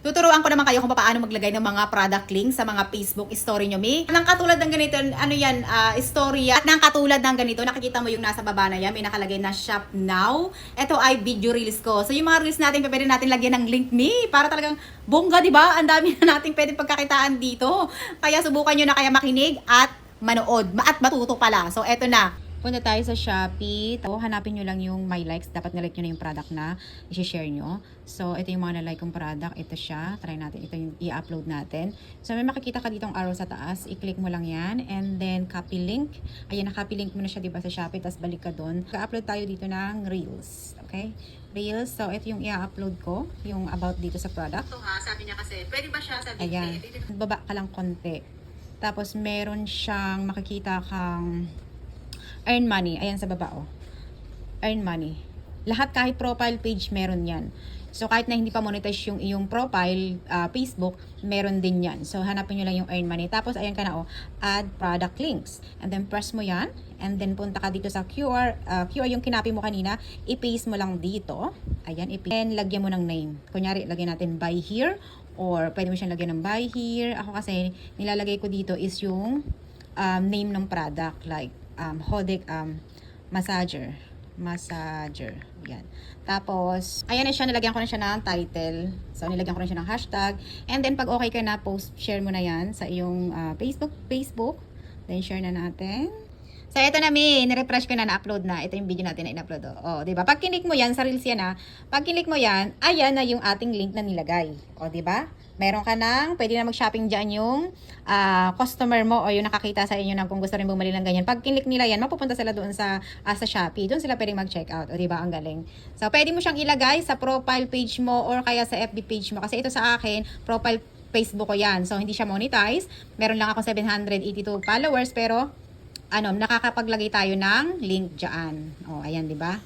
Tuturuan ko naman kayo kung paano maglagay ng mga product links sa mga Facebook story nyo, Mi. Nang katulad ng ganito, ano yan, ah, story yan. At nang katulad ng ganito, nakikita mo yung nasa baba na yan, may nakalagay na shop now. Ito ay video reels ko. So yung mga reels natin, pwede natin lagyan ng link, Mi. Para talagang bongga, di ba? Ang dami na natin pwede pagkakitaan dito. Kaya subukan nyo na kaya makinig at manood. Ma- At matuto pala. So eto na. Punta tayo sa Shopee. So, hanapin nyo lang yung my likes. Dapat nalike nyo na yung product na i-share nyo. So, ito yung mga nalike kong product. Ito siya. Try natin. Ito yung i-upload natin. So, may makikita ka ditong arrow sa taas. I-click mo lang yan. And then, copy link. Ayan, na-copy link mo na siya, diba, sa Shopee. Tapos, balik ka doon. Ka-upload tayo dito ng Reels. Okay? Reels. So, ito yung i-upload ko. Yung about dito sa product. Ito ha, sabi niya kasi, pwede ba siya sa Ayan. Baba ka lang konti. Tapos meron siyang makikita kang earn money. Ayan sa baba oh. Earn money. Lahat kahit profile page meron yan. So kahit na hindi pa monetize yung iyong profile, ah, Facebook, meron din yan. So hanapin nyo lang yung earn money. Tapos ayan ka na oh, add product links. And then press mo yan. And then punta ka dito sa QR. ah, QR yung kinapi mo kanina. I-paste mo lang dito. Ayan, i-paste. And lagyan mo ng name. Kunyari, lagyan natin buy here. Or pwede mo siyang lagyan ng buy here. Ako kasi nilalagay ko dito is yung um, name ng product. Like um, Hodek um, Massager. Massager. Yan. Tapos, ayan na siya, nilagyan ko na siya ng title. So, nilagyan ko na siya ng hashtag. And then, pag okay ka na, post, share mo na yan sa iyong ah, Facebook. Facebook. Then, share na natin. So, ito na, Mi. Nirefresh ko na, na-upload na. Ito yung video natin na in-upload. O, oh, di ba? Pag kinik mo yan, sa Reels yan ha. Pag kinik mo yan, ayan na yung ating link na nilagay. O, di ba? Meron ka ng, pwede na mag-shopping dyan yung ah, customer mo o yung nakakita sa inyo na kung gusto rin bumili ng ganyan. Pag kinik nila yan, mapupunta sila doon sa, ah, sa Shopee. Doon sila pwedeng mag-check out. O, di ba? Ang galing. So, pwede mo siyang ilagay sa profile page mo or kaya sa FB page mo. Kasi ito sa akin, profile Facebook ko yan. So, hindi siya monetize. Meron lang ako 782 followers, pero ano, nakakapaglagay tayo ng link dyan. O, ayan, di ba?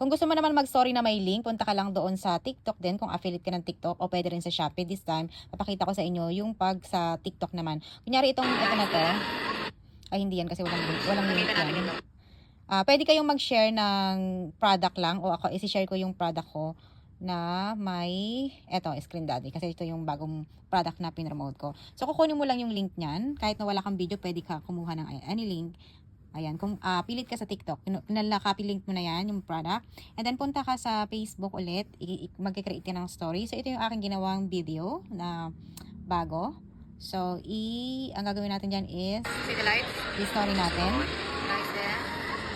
Kung gusto mo naman mag-story na may link, punta ka lang doon sa TikTok din kung affiliate ka ng TikTok o pwede rin sa Shopee. This time, papakita ko sa inyo yung pag sa TikTok naman. Kunyari itong, ito na to. Ay, hindi yan kasi walang link. Walang link yan. Ah, pwede kayong mag-share ng product lang o ako isi-share ko yung product ko na may eto screen daddy kasi ito yung bagong product na pinromote ko. So kukunin mo lang yung link niyan kahit na wala kang video pwede ka kumuha ng any link. Ayan, kung ah, pilit ka sa TikTok, nalaka-copy link mo na yan, yung product. And then punta ka sa Facebook ulit, mag-create ka ng story. So ito yung aking ginawang video na bago. So, i ang gagawin natin diyan is See the lights? i-story natin. Lights there.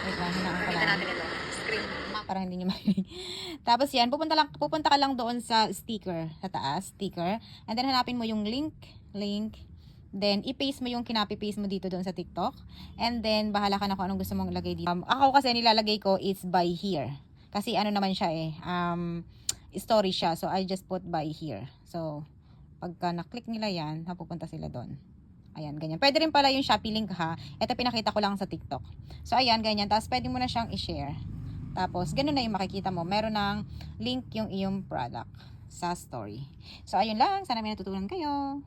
Wait lang, hinaan ko lang. natin ito. Screen. Map. para hindi niyo marinig. Tapos yan, pupunta lang pupunta ka lang doon sa sticker sa taas, sticker. And then hanapin mo yung link, link. Then i-paste mo yung kinapi-paste mo dito doon sa TikTok. And then bahala ka na kung anong gusto mong ilagay dito. Um, ako kasi nilalagay ko is by here. Kasi ano naman siya eh, um, story siya. So I just put by here. So pagka na-click nila yan, napupunta sila doon. Ayan, ganyan. Pwede rin pala yung Shopee link ha. Ito pinakita ko lang sa TikTok. So ayan, ganyan. Tapos pwede mo na siyang i-share. Tapos, ganun na yung makikita mo. Meron ng link yung iyong product sa story. So, ayun lang. Sana may natutunan kayo.